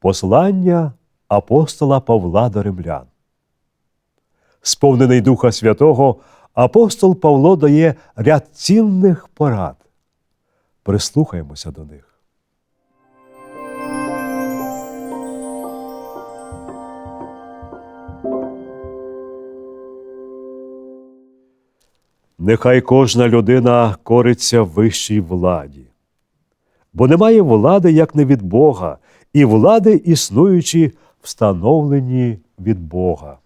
Послання апостола Павла до римлян. Сповнений Духа Святого, апостол Павло дає ряд цінних порад. Прислухаємося до них. Нехай кожна людина кориться вищій владі. Бо немає влади, як не від Бога, і влади, існуючі, встановлені від Бога.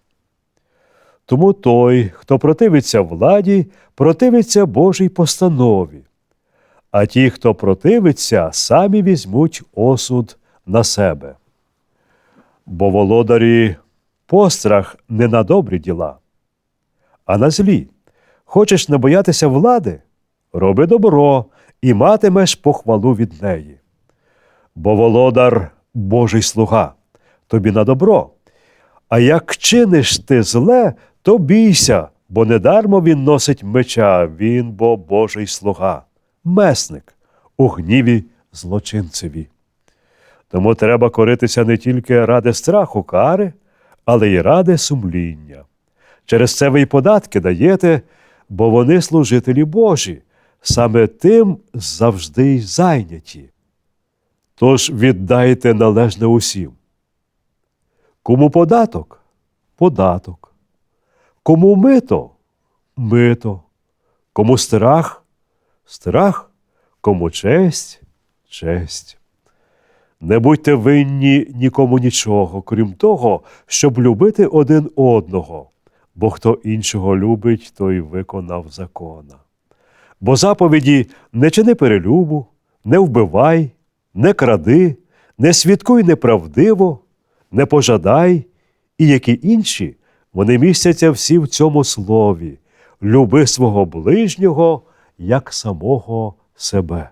Тому той, хто противиться владі, противиться Божій постанові, а ті, хто противиться, самі візьмуть осуд на себе. Бо володарі пострах не на добрі діла, а на злі. Хочеш не боятися влади? Роби добро і матимеш похвалу від неї. Бо володар Божий слуга, тобі на добро. А як чиниш ти зле, то бійся, бо недармо він носить меча, він бо Божий слуга, месник у гніві злочинцеві. Тому треба коритися не тільки ради страху кари, але й ради сумління. Через це ви й податки даєте, бо вони служителі Божі, саме тим завжди й зайняті. Тож віддайте належне усім. Кому податок податок, кому мито мито, кому страх страх, кому честь честь. Не будьте винні нікому нічого, крім того, щоб любити один одного, бо хто іншого любить, той виконав закона. Бо заповіді не чини перелюбу, не вбивай, не кради, не свідкуй неправдиво, не пожадай, і які інші, вони містяться всі в цьому слові люби свого ближнього як самого себе.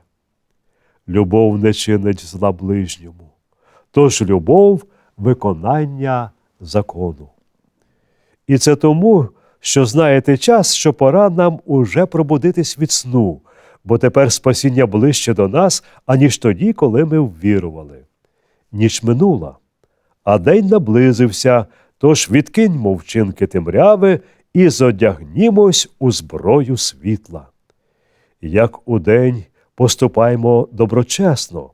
Любов не чинить зла ближньому, тож любов виконання закону. І це тому, що знаєте час, що пора нам уже пробудитись від сну, бо тепер спасіння ближче до нас, аніж тоді, коли ми ввірували. Ніч минула, а день наблизився, тож відкиньмо вчинки темряви і зодягнімось у зброю світла. Як удень поступаймо доброчесно,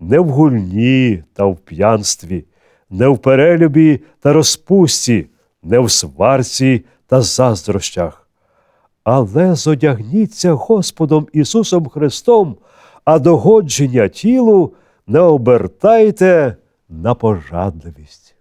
не в гульні та в п'янстві, не в перелюбі та розпусті, не в сварці та заздрощах. Але зодягніться Господом Ісусом Христом, а догодження тілу не обертайте на пожадливість.